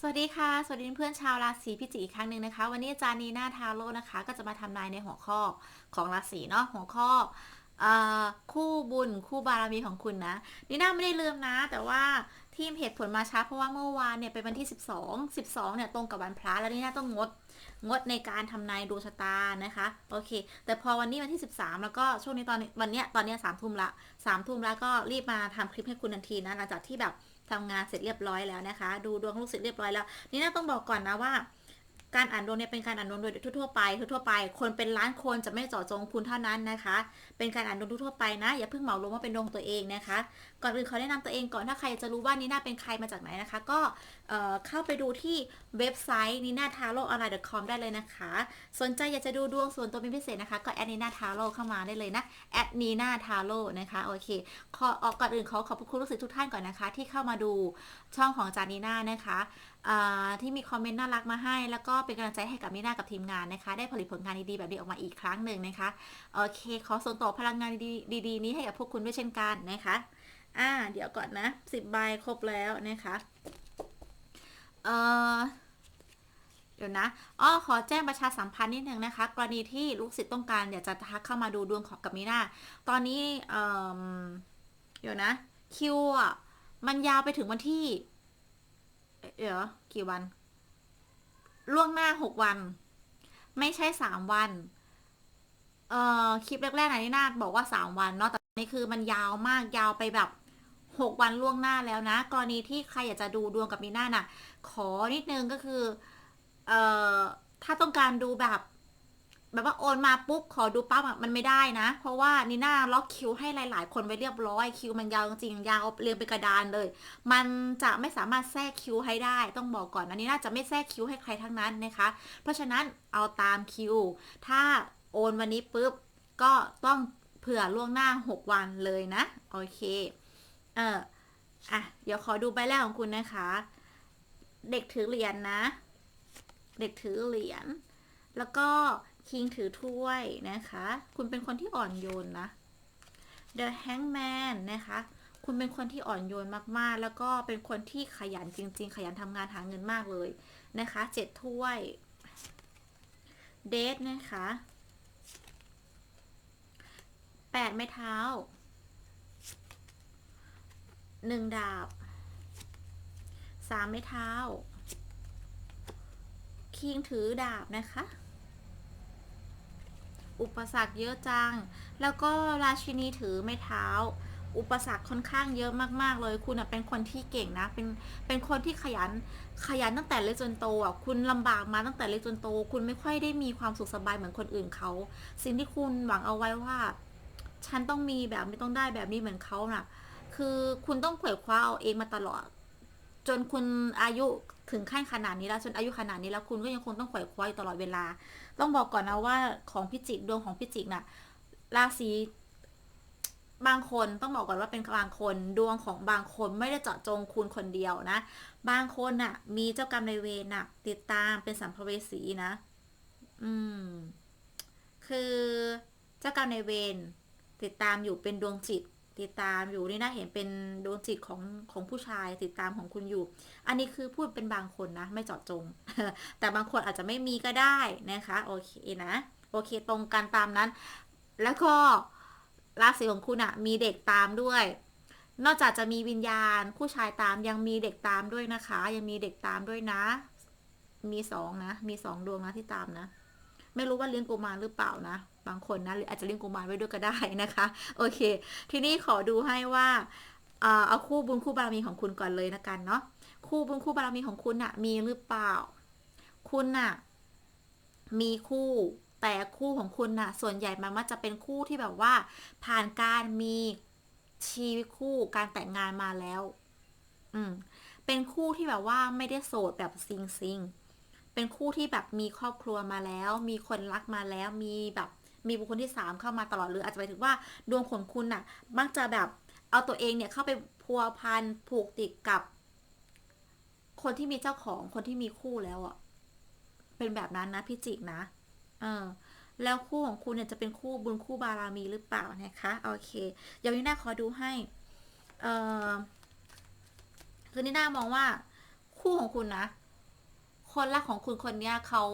สวัสดีค่ะ สวัสดีเพื่อนชาวราศีพิจิกอีกครั้งหนึ่งนะคะ วันนี้อาจารย์นีนาทาโร่นะคะ ก็จะมาทำนายในหัวข้อของราศีเนาะหัวข้ออคู่บุญคู่บารมีของคุณนะนีน่าไม่ได้ลืมนะ แต่ว่าที่เหตุผลมาช้าเพราะว่าเมื่อวานเนี่ยเป็นวันที่ 12 12เนี่ยตรงกับวันพระแล้วนี่น่าต้องงดงดในการทำนายดวงชะตานะคะโอเค แต่พอวันนี้วันที่ 13 แล้วก็ช่วงนี้ตอนวันเนี้ยตอนเนี้ยสามทุ่มละสามทุ่มแล้วก็รีบมาทำคลิปให้คุณทันทีนะหลังจากที่แบบ ทำงานเสร็จเรียบร้อยแล้วนะคะ ดูดวงลูกเสร็จเรียบร้อยแล้ว นี่น่าต้องบอกก่อนนะว่า การอ่านดวงเนี่ยเป็นการอ่านดวงโดยทั่วๆไปทั่วไป คนเป็นล้านคนจะไม่เจาะจงคุณเท่านั้นนะคะ เป็นการอ่านดวงทั่วไปนะ อย่าเพิ่งเหมารวมว่าเป็นดวงตัวเองนะคะ ก่อนอื่นขอแนะนำตัวเองก่อนถ้าใครจะรู้ว่านีน่าเป็นใครมาจากไหนนะคะ ก็เข้าไปดูที่เว็บไซต์นีน่าทาโร่ออนไลน์ .com ได้เลยนะคะ สนใจอยากจะดูดวงส่วนตัวเป็นพิเศษนะคะ ก็แอดนีน่าทาโร่เข้ามาได้เลยนะแอดนีน่าทาโร่นะคะโอเคขอออกก่อนอื่นขอขอบคุณรู้สึกทุกท่านก่อนนะคะ ที่เข้ามาดูช่องของจานีน่านะคะ ที่มีคอมเมนต์น่ารักมาให้ แล้วก็เป็นกำลังใจให้กับนีน่ากับทีมงานนะคะ ได้ผลิตผลงานดีๆแบบนี้ออกมาอีกครั้งหนึ่งนะคะโอเค ขอส่งต่อพลังงานดีๆดีๆนี้ให้กับพวกคุณด้วยเช่นกันนะคะอ่าเดี๋ยวก่อนนะสิบใบครบแล้วนะคะเอ่อเดี๋ยวนะอ้อขอแจ้งประชาสัมพันธ์นิดนึงนะคะ กรณีที่ลูกศิษย์ต้องการอยากจะทักเข้ามาดูดวงของกับนีน่าตอนนี้เออเดี๋ยวนะคิวอะมันยาวไปถึงวันที่ เดี๋ยวกี่วัน ล่วงหน้าหกวัน ไม่ใช่สามวัน เอ่อคลิปแรกๆนะนี่นาบอกว่าสามวันเนาะแต่นี่คือมันยาวมากยาวไปแบบหกวันล่วงหน้าแล้วนะ กรณีที่ใครอยากจะดูดวงกับนีน่าน่ะ ขอนิดนึงก็คือ เอ่อถ้าต้องการดูแบบ แบบว่าโอนมาปุ๊บขอดูปั๊บมันไม่ได้นะ เพราะว่านีน่าล็อกคิวให้หลาย ๆ คนไว้เรียบร้อยคิวมันยาวจริงยาวเรียงเป็นกระดานเลย มันจะไม่สามารถแทรกคิวให้ได้ต้องบอกก่อนอันนี้น่าจะไม่แทรกคิวให้ใครทั้งนั้นนะคะ เพราะฉะนั้นเอาตามคิว ถ้าโอนวันนี้ปุ๊บก็ต้องเผื่อล่วงหน้า 6 วันเลยนะโอเคเอออะเดี๋ยวขอดูใบแรกของคุณนะคะ เด็กถือเหรียญนะเด็กถือเหรียญแล้วก็ คิงถือถ้วยนะคะ คุณเป็นคนที่อ่อนโยนนะ The Hangman นะคะ คุณเป็นคนที่อ่อนโยนมากๆ แล้วก็เป็นคนที่ขยันจริง ๆ ขยันทำงานหาเงินมากเลยนะคะเจ็ดถ้วย เดทนะคะแปดไม้เท้าหนึ่งดาบสามไม้เท้า คิงถือดาบนะคะ อุปสรรคเยอะจัง แล้วก็ราชินีถือไม้เท้า อุปสรรคค่อนข้างเยอะมากๆเลย คุณเป็นคนที่เก่งนะ เป็น เป็นคนที่ขยัน ขยันตั้งแต่เล็กจนโตอะ คุณลำบากมาตั้งแต่เล็กจนโต คุณไม่ค่อยได้มีความสุขสบายเหมือนคนอื่นเขา สิ่งที่คุณหวังเอาไว้ว่า ฉันต้องมีแบบไม่ต้องได้แบบนี้เหมือนเขาน่ะ คือคุณต้องขวคว้าเอาเองมาตลอด จนคุณอายุ ถึงขั้นขนาดนี้แล้วจนอายุขนาดนี้แล้วคุณก็ยังคงต้องขวคว้าอยู่ตลอดเวลา ต้องบอกก่อนนะว่าของพิจิกดวงของพิจิกน่ะราศีบางคนต้องบอกก่อนว่าเป็นบางคนดวงของบางคนไม่ได้เจาะจงคุณคนเดียวนะ บางคนน่ะ มีเจ้ากรรมนายเวรน่ะ ติดตามเป็นสัมภเวสีนะ อืม คือเจ้ากรรมนายเวรติดตามอยู่เป็นดวงจิต ติดตามอยู่นี่นะเห็นเป็นดวงจิตของของผู้ชายติดตามของคุณอยู่ อันนี้คือพูดเป็นบางคนนะ ไม่เจาะจง แต่บางคนอาจจะไม่มีก็ได้นะคะ โอเคนะ โอเคตรงกันตามนั้น แล้วก็ราศีของคุณอะมีเด็กตามด้วย นอกจากจะมีวิญญาณ ผู้ชายตามยังมีเด็กตามด้วยนะคะ ยังมีเด็กตามด้วยนะ มีสองนะ มีสองดวงนะที่ตามนะ ไม่รู้ว่าเลี้ยงกุมารหรือเปล่านะ บางคนนะหรืออาจจะเลี้ยงกุมารไว้ด้วยก็ได้นะคะ โอเค ทีนี้ขอดูให้ว่าเอาคู่บุญคู่บารมีของคุณก่อนเลยนะกันเนาะคู่บุญคู่บารมีของคุณอะมีหรือเปล่า คุณอะมีคู่แต่คู่ของคุณน่ะ ส่วนใหญ่มันมักจะเป็นคู่ที่แบบว่า ผ่านการมีชีวิตคู่การแต่งงานมาแล้ว อืม เป็นคู่ที่แบบว่าไม่ได้โสดแบบซิงซิง เป็นคู่ที่แบบมีครอบครัวมาแล้ว มีคนรักมาแล้วมีแบบมีบุคคลที่สามเข้ามาตลอดหรืออาจจะไปถึงว่าดวงของคุณน่ะ มักจะแบบเอาตัวเองเนี่ยเข้าไปพัวพันผูกติดกับ คนที่มีเจ้าของคนที่มีคู่แล้วอะเป็นแบบนั้นนะพี่จิกนะเออแล้วคู่ของคุณเนี่ยจะเป็นคู่บุญคู่บารมีหรือเปล่านะคะโอเคเดี๋ยวนี้น่าขอดูให้เออคือนี่น่ามองว่า คู่ของคุณนะ คนรักของคุณคนเนี้ยเขา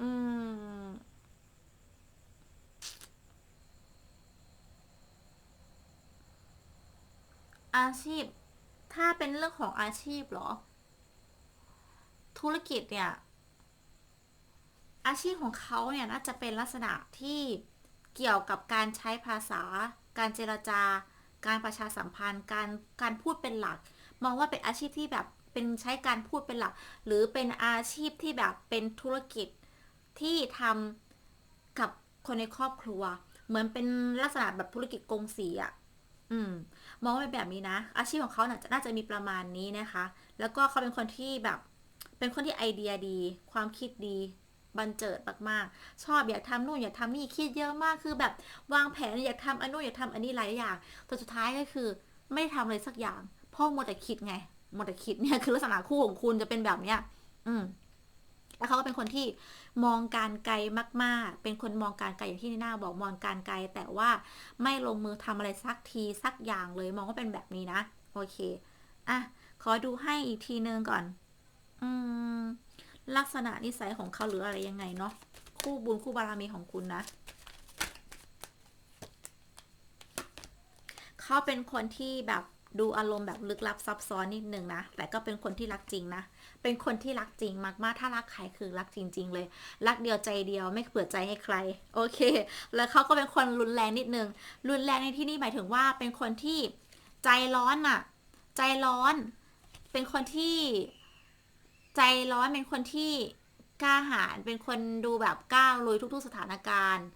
อืม อาชีพ ถ้าเป็นเรื่องของอาชีพเหรอ ธุรกิจเนี่ย อาชีพของเขาเนี่ยน่าจะเป็นลักษณะที่เกี่ยวกับการใช้ภาษา การเจรจาการประชาสัมพันธ์ การการพูดเป็นหลัก มองว่าเป็นอาชีพที่แบบ เป็นใช้การพูดเป็นหลัก หรือเป็นอาชีพที่แบบเป็นธุรกิจที่ทำกับคนในครอบครัว เหมือนเป็นลักษณะแบบธุรกิจกงสีอะ่ะอืม มองว่าเป็นแบบนี้นะ อาชีพของเขาน่าจะน่าจะมีประมาณนี้นะคะ แล้วก็เขาเป็นคนที่แบบ เป็นคนที่ไอเดียดี ความคิดดีบันเจิดมากๆ ชอบอยากทำนู่นอยากทำนี่คิดเยอะมากคือแบบวางแผนอยากทำอันนู้นอยากทำอันนี้หลายอย่างแต่สุดท้ายก็คือ ไม่ได้ทำเลยสักอย่างพราะมัวแต่คิดไง มัวแต่คิดเนี่ยคือลักษณะคู่ของคุณจะเป็นแบบเนี้ย อืมแล้วเขาก็เป็นคนที่มองการไกลมาก ๆ เป็นคนมองการไกลอย่างที่นีน่าบอกมองการไกล แต่ว่าไม่ลงมือทำอะไรสักทีสักอย่างเลยมองว่าเป็นแบบนี้นะโอเคอะขอดูให้อีกทีนึงก่อน อืม ลักษณะนิสัยของเขาหรืออะไรยังไงเนาะคู่บุญคู่บารมีของคุณนะเขาเป็นคนที่แบบ ดูอารมณ์แบบลึกลับซับซ้อนนิดนึงนะ แต่ก็เป็นคนที่รักจริงนะ เป็นคนที่รักจริงมากๆ ถ้ารักใครคือรักจริง ๆ เลย รักเดียวใจเดียวไม่เผื่อใจให้ใคร โอเค แล้วเขาก็เป็นคนรุนแรงนิดนึง รุนแรงในที่นี่หมายถึงว่าเป็นคนที่ใจร้อนอะใจร้อน เป็นคนที่ใจร้อน เป็นคนที่กล้าหาญ เป็นคนดูแบบกล้าลุยทุก ๆ สถานการณ์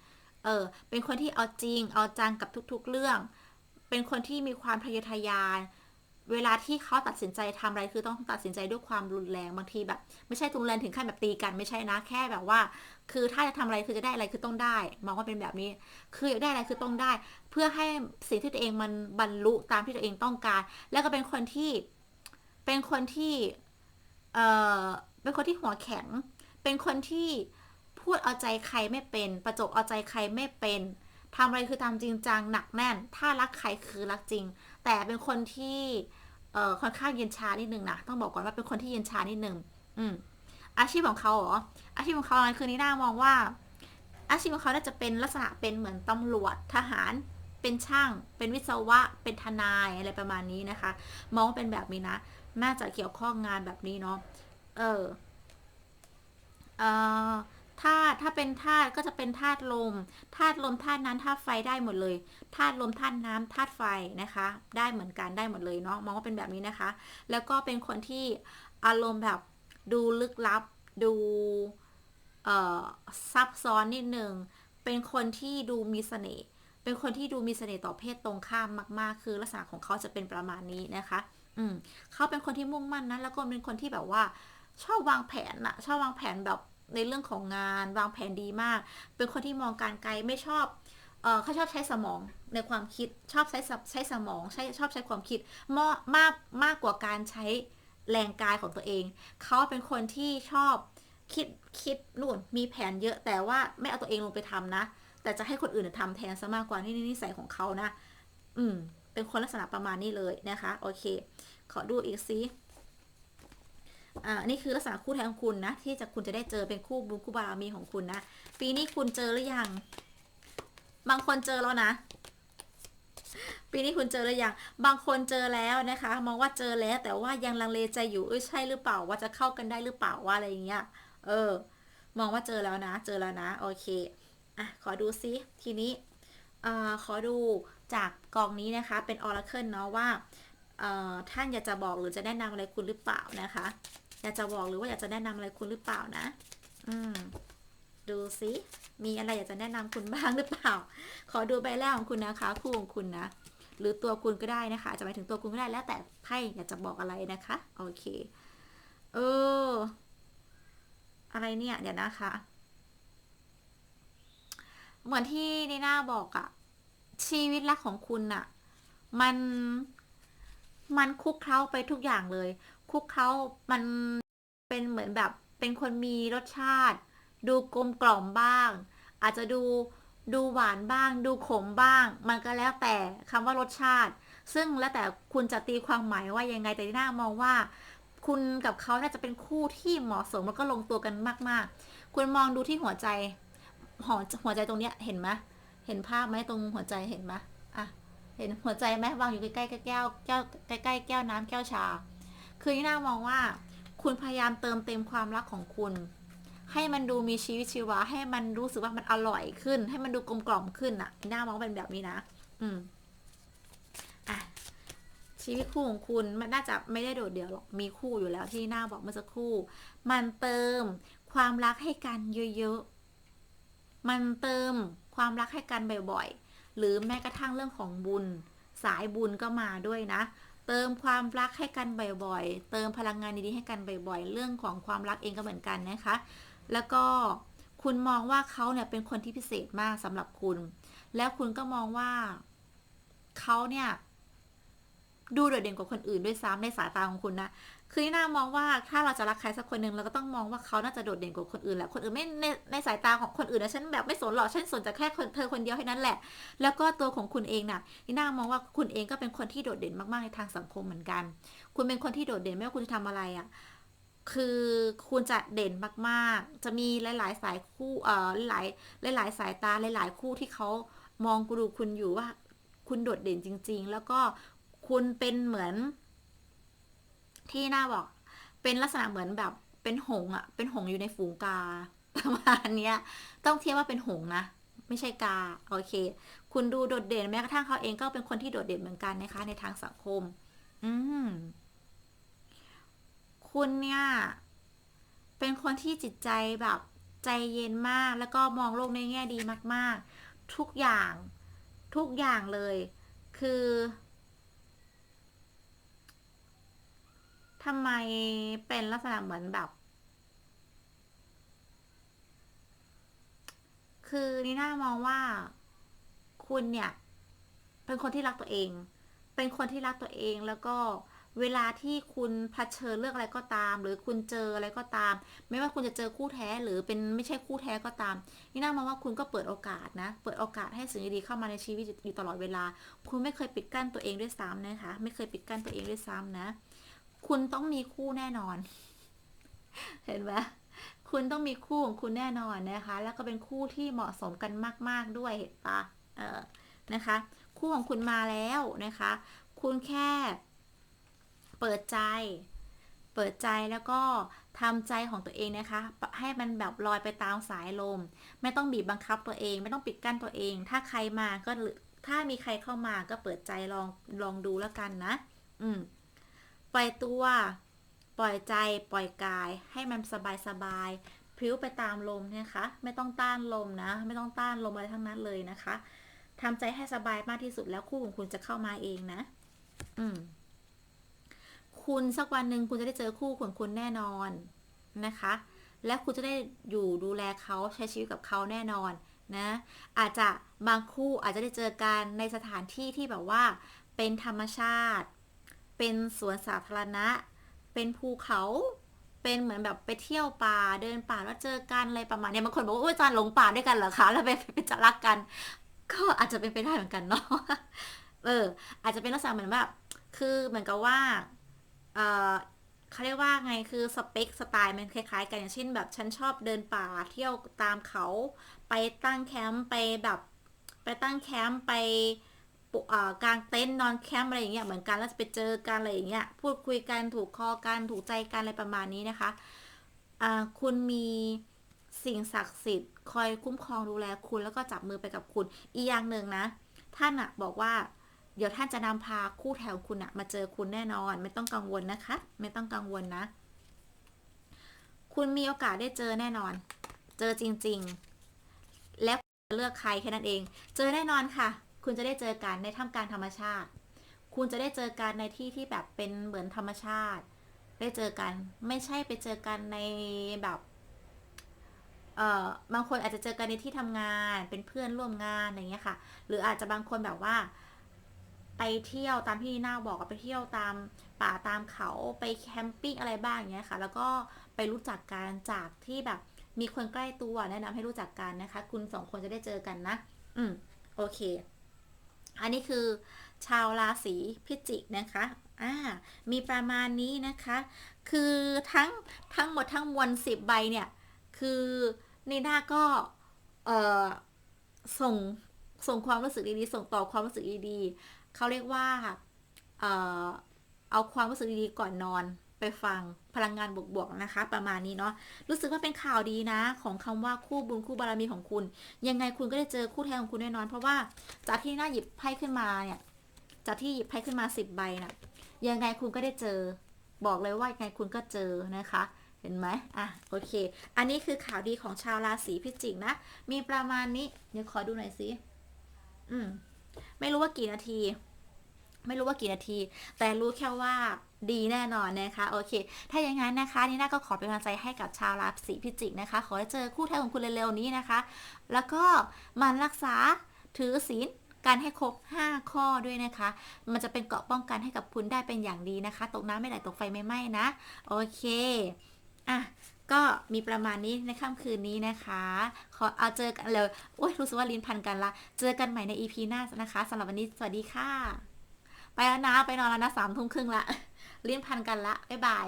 เออ เป็นคนที่เอาจริง เอาจังกับทุก ๆ เรื่อง เป็นคนที่มีความทะเยอทะยาน เวลาที่เขาตัดสินใจทำอะไรคือต้องตัดสินใจด้วยความรุนแรงบางทีแบบ ไม่ใช่รุนแรงถึงขั้นแบบตีกันไม่ใช่นะแค่แบบว่า คือถ้าจะทำอะไรคือจะได้อะไรคือต้องได้มองว่าเป็นแบบนี้ คืออยากได้อะไรคือต้องได้ เพื่อให้สิ่งที่ตัวเองมันบรรลุตามที่ตัวเองต้องการ แล้วก็เป็นคนที่เป็นคนที่เอ่อเป็นคนที่หัวแข็ง เป็นคนที่พูดเอาใจใครไม่เป็น ประจบเอาใจใครไม่เป็น ทำอะไรคือตาจริงจังหนักแน่น ถ้ารักใครคือรักจริง แต่เป็นคนที่เอ่อค่อนข้างเย็นชานิดนึงนะต้องบอกก่อนว่าเป็นคนที่เย็นชานิดนึงอืมอาชีพของเขาเหรออาชีพของเขาคือนี่น่ามองว่า อาชีพของเขาน่าจะเป็นลักษณะเป็นเหมือนตำรวจทหารเป็นช่าง เป็นวิศวะ เป็นทนายอะไรประมาณนี้นะคะ มองว่าเป็นแบบนี้นะน่าจะเกี่ยวข้องงานแบบนี้เนาะเออเออ ธาตุถ้าเป็นธาตุก็จะเป็นธาตุลมธาตุลมธาตุน้ำธาตุไฟได้หมดเลยธาตุลมธาตุน้ำธาตุไฟนะคะ ได้เหมือนกันได้หมดเลยเนาะมองว่าเป็นแบบนี้นะคะ แล้วก็เป็นคนที่อารมณ์แบบดูลึกลับ ดูซับซ้อนนิดนึงเป็นคนที่ดูมีเสน่ห์เป็นคนที่ดูมีเสน่ห์ต่อเพศตรงข้ามมากๆ คือลักษณะของเขาจะเป็นประมาณนี้นะคะ อืมเขาเป็นคนที่มุ่งมั่นนะแล้วก็เป็นคนที่แบบว่า ชอบวางแผนอะชอบวางแผนแบบ ในเรื่องของงานวางแผนดีมาก เป็นคนที่มองการไกลไม่ชอบเเขาชอบใช้สมองในความคิดชอบใช้ใช้สมองใช้ชอบใช้ความคิดมากมากมากกว่าการใช้แรงกายของตัวเอง เขาเป็นคนที่ชอบคิดคิดนู่นมีแผนเยอะแต่ว่าไม่เอาตัวเองลงไปทำนะ แต่จะให้คนอื่นทำแทนซะมากกว่านี่นิสัยของเขานะ อืม เป็นคนลักษณะประมาณนี้เลยนะคะ โอเค ขอดูอีกซิ อ่านี่คือลักษณะคู่แท้ของคุณนะ ที่จะคุณจะได้เจอเป็นคู่บุญคู่บารมีของคุณนะ ปีนี้คุณเจอหรือยัง บางคนเจอแล้วนะ ปีนี้คุณเจอหรือยัง บางคนเจอแล้วนะคะ มองว่าเจอแล้วแต่ว่ายังลังเลใจอยู่เอ้ยใช่หรือเปล่าว่าจะเข้ากันได้หรือเปล่าว่าอะไรอย่างเงี้ย เออ มองว่าเจอแล้วนะ เจอแล้วนะ โอเค อะ ขอดูซิทีนี้อ่าขอดูจากกองนี้นะคะ เป็นออร์เคิลเนาะว่าเอ่อท่านอยากจะบอกหรือจะแนะนำอะไรคุณหรือเปล่านะคะ อยากจะบอกหรือว่าอยากจะแนะนำอะไรคุณหรือเปล่านะ อืม ดูซิมีอะไรอยากจะแนะนำคุณบ้างหรือเปล่า ขอดูใบแรกของคุณนะคะ คู่ของคุณนะหรือตัวคุณก็ได้นะคะอาจจะหมายถึงตัวคุณก็ได้แล้วแต่ไพ่อยากจะบอกอะไรนะคะโอเคเอออะไรเนี่ยเดี๋ยวนะคะ เหมือนที่นีน่าบอกอะชีวิตรักของคุณอะมัน มันคุกเคล้าไปทุกอย่างเลย คุกเคล้ามันเป็นเหมือนแบบเป็นคนมีรสชาติ ดูกลมกล่อมบ้าง อาจจะดูดูหวานบ้าง ดูขมบ้าง มันก็แล้วแต่คำว่ารสชาติ ซึ่งแล้วแต่คุณจะตีความหมายว่ายังไงแต่ที่น่ามองว่า คุณกับเขาน่าจะเป็นคู่ที่เหมาะสมแล้วก็ลงตัวกันมาก ๆ คุณมองดูที่หัวใจหัวหัวใจตรงเนี้ยเห็นไหมเห็นภาพไหมตรงหัวใจเห็นไหมอะ เห็นหัวใจไหมวางอยู่ใกล้ๆแก้วแก้วใกล้ๆแก้วน้ำแก้วชา คือนี่น่ามองว่า คุณพยายามเติมเต็มความรักของคุณ ให้มันดูมีชีวิตชีวา ให้มันรู้สึกว่ามันอร่อยขึ้น ให้มันดูกลมกล่อมขึ้นอะนี่น่ามองเป็นแบบนี้นะ อืมอะชีวิตคู่ของคุณมันน่าจะไม่ได้โดดเดี่ยวหรอก มีคู่อยู่แล้วที่หน้าบอกเมื่อสักครู่ มันเติมความรักให้กันเยอะๆ มันเติมความรักให้กันบ่อยๆ หรือแม้กระทั่งเรื่องของบุญ สายบุญก็มาด้วยนะ เติมความรักให้กันบ่อยๆ เติมพลังงานดีๆให้กันบ่อยๆ เรื่องของความรักเองก็เหมือนกันนะคะ แล้วก็คุณมองว่าเขาเนี่ยเป็นคนที่พิเศษมากสำหรับคุณ แล้วคุณก็มองว่าเขาเนี่ยดูโดดเด่นกว่าคนอื่นด้วยซ้ำในสายตาของคุณนะ คือน่ามองว่าถ้าเราจะรักใครสักคนหนึ่งเราก็ต้องมองว่าเขาน่าจะโดดเด่นกว่าคนอื่นแหละคนอื่นไม่ในในสายตาของคนอื่นนะฉันแบบไม่สนหรอกฉันสนแต่แค่เธอคนเดียวแค่นั้นแหละ แล้วก็ตัวของคุณเองน่ะนี่น่ามองว่าคุณเองก็เป็นคนที่โดดเด่นมากๆในทางสังคมเหมือนกัน คุณเป็นคนที่โดดเด่นไม่ว่าคุณจะทำอะไรอะคือคุณจะเด่นมากๆ จะมีหลาย ๆ สายคู่เอ่อหลายหลายๆสายตาหลาย ๆ คู่ที่เขามองกูดูคุณอยู่ว่า คุณโดดเด่นจริง ๆ แล้วก็คุณเป็นเหมือน ที่น่าบอกเป็นลักษณะเหมือนแบบเป็นหงอะเป็นหงอยู่ในฝูงกาประมาณเนี้ย ต้องเทียบว่าเป็นหงนะไม่ใช่กาโอเค คุณดูโดดเด่นแม้กระทั่งเขาเองก็เป็นคนที่โดดเด่นเหมือนกันนะคะ ในทางสังคม อืมคุณเนี่ยเป็นคนที่จิตใจแบบใจเย็นมาก แล้วก็มองโลกในแง่ดีมาก ๆ ทุกอย่างทุกอย่างเลย คือ ทำไมเป็นลักษณะเหมือนแบบ คือนีน่ามองว่าคุณเนี่ย เป็นคนที่รักตัวเอง เป็นคนที่รักตัวเองแล้วก็เวลาที่คุณเผชิญเรื่องอะไรก็ตาม หรือคุณเจออะไรก็ตาม ไม่ว่าคุณจะเจอคู่แท้หรือเป็นไม่ใช่คู่แท้ก็ตาม นี่น่ามองว่าคุณก็เปิดโอกาสนะ เปิดโอกาสให้สิ่งดีๆเข้ามาในชีวิตอยู่ตลอดเวลา คุณไม่เคยปิดกั้นตัวเองด้วยซ้ำนะคะ ไม่เคยปิดกั้นตัวเองด้วยซ้ำนะ คุณต้องมีคู่แน่นอน เห็นไหมคุณต้องมีคู่ของคุณแน่นอนนะคะ แล้วก็เป็นคู่ที่เหมาะสมกันมาก ๆด้วยเห็นปะเออนะคะ คู่ของคุณมาแล้วนะคะ คุณแค่ เปิดใจ เปิดใจแล้วก็ทำใจของตัวเองนะคะ ให้มันแบบลอยไปตามสายลม ไม่ต้องบีบบังคับตัวเอง ไม่ต้องปิดกั้นตัวเอง ถ้าใครมาก็ถ้ามีใครเข้ามาก็เปิดใจลองลองดูแล้วกันนะ อืม ปล่อยตัว ปล่อยใจ ปล่อยกาย ให้มันสบายสบายพลิ้วไปตามลมนะคะ ไม่ต้องต้านลมนะ ไม่ต้องต้านลมอะไรทั้งนั้นเลยนะคะทำใจให้สบายมากที่สุดแล้วคู่ของคุณจะเข้ามาเองนะ อืม คุณสักวันหนึ่งคุณจะได้เจอคู่ของคุณแน่นอนนะคะ และคุณจะได้อยู่ดูแลเขาใช้ชีวิตกับเขาแน่นอนนะ อาจจะบางคู่อาจจะได้เจอกันในสถานที่ที่แบบว่า เป็นธรรมชาติ เป็นสวนสาธารณะ เป็นภูเขาเป็นเหมือนแบบไปเที่ยวป่าเดินป่าแล้วเจอกันอะไรประมาณนี้บางคนบอกว่าอาจารย์หลงป่าด้วยกันเหรอคะ แล้วไปไปจะรักกัน ก็อาจจะเป็นไปได้เหมือนกันเนาะเออ อาจจะเป็นลักษณะเหมือนแบบคือเหมือนกับว่าเออเขาเรียกว่าไงคือสเปคสไตล์มันคล้าย ๆ กันอย่างเช่นแบบฉันชอบเดินป่าเที่ยวตามเขา ไปตั้งแคมป์ไปแบบ ไปตั้งแคมป์ไป กลางเต็นท์นอนแคมป์อะไรอย่างเงี้ยเหมือนกันแล้วจะไปเจอกันอะไรอย่างเงี้ยพูดคุยกันถูกคอกันถูกใจกันอะไรประมาณนี้นะคะคุณมีสิ่งศักดิ์สิทธิ์ คอยคุ้มครองดูแลคุณแล้วก็จับมือไปกับคุณ อีกอย่างหนึ่งนะ ท่านอะบอกว่า เดี๋ยวท่านจะนำพาคู่แถวคุณอะมาเจอคุณแน่นอน ไม่ต้องกังวลนะคะ ไม่ต้องกังวลนะ คุณมีโอกาสได้เจอแน่นอน เจอจริง ๆ แล้วเลือกใครแค่นั้นเอง เจอแน่นอนค่ะ คุณจะได้เจอกันในท่ามกลางธรรมชาติ คุณจะได้เจอกันในที่ที่แบบเป็นเหมือนธรรมชาติ ได้เจอกัน ไม่ใช่ไปเจอกันในแบบ เอ่อ บางคนอาจจะเจอกันในที่ทำงาน เป็นเพื่อนร่วมงานอะไรเงี้ยค่ะ หรืออาจจะบางคนแบบว่า ไปเที่ยวตามที่น่าบอกไปเที่ยวตามป่าตามเขาไปแคมปิ้งอะไรบ้างอย่างเงี้ยค่ะ แล้วก็ไปรู้จักกันจากที่แบบมีคนใกล้ตัวแนะนำให้รู้จักกันนะคะ คุณสองคนจะได้เจอกันนะ อืม โอเค อันนี้คือชาวราศีพิจิกนะคะอ่ามีประมาณนี้นะคะ คือทั้งทั้งหมดทั้งมวลสิบใบเนี่ย คือนีน่าก็เอ่อส่งส่งความรู้สึกดีๆ ส่งต่อความรู้สึกดีๆเขาเรียกว่าเอ่อเอาความรู้สึกดีๆก่อนนอน ไปฟังพลังงานบวกๆนะคะ ประมาณนี้เนาะรู้สึกว่าเป็นข่าวดีนะ ของคำว่าคู่บุญคู่บารมีของคุณ ยังไงคุณก็ได้เจอคู่แท้ของคุณแน่นอน เพราะว่าจากที่น่าหยิบไพ่ขึ้นมาเนี่ยจากที่หยิบไพ่ขึ้นมาสิบใบน่ะยังไงคุณก็ได้เจอ บอกเลยว่ายังไงคุณก็เจอนะคะเห็นไหมอะ โอเค อันนี้คือข่าวดีของชาวราศีพิจิกนะ มีประมาณนี้ เดี๋ยวขอดูหน่อยสิอืม ไม่รู้ว่ากี่นาที ไม่รู้ว่ากี่นาที แต่รู้แค่ว่า ดีแน่นอนนะคะโอเค ถ้าอย่างนั้นนะคะนี่น่าก็ขอเป็นกำลังใจให้กับชาวราศีพิจิกนะคะ ขอให้เจอคู่แท้ของคุณเร็วๆนี้นะคะ แล้วก็มันรักษาถือศีลการให้ครบ 5 ข้อด้วยนะคะ มันจะเป็นเกราะป้องกันให้กับคุณได้เป็นอย่างดีนะคะ ตกน้ำไม่ไหลตกไฟไม่ไหม้นะ โอเค อะ ก็มีประมาณนี้ในค่ำคืนนี้นะคะ ขอเอาเจอกันเลยโอ้ยรู้สึกว่าลิ้นพันกันละ เจอกันใหม่ใน EP หน้านะคะสำหรับวันนี้สวัสดีค่ะ ไปแล้วนะ ไปนอนแล้วนะสามทุ่มครึ่งละ ลิ้นพันกันละบ๊ายบาย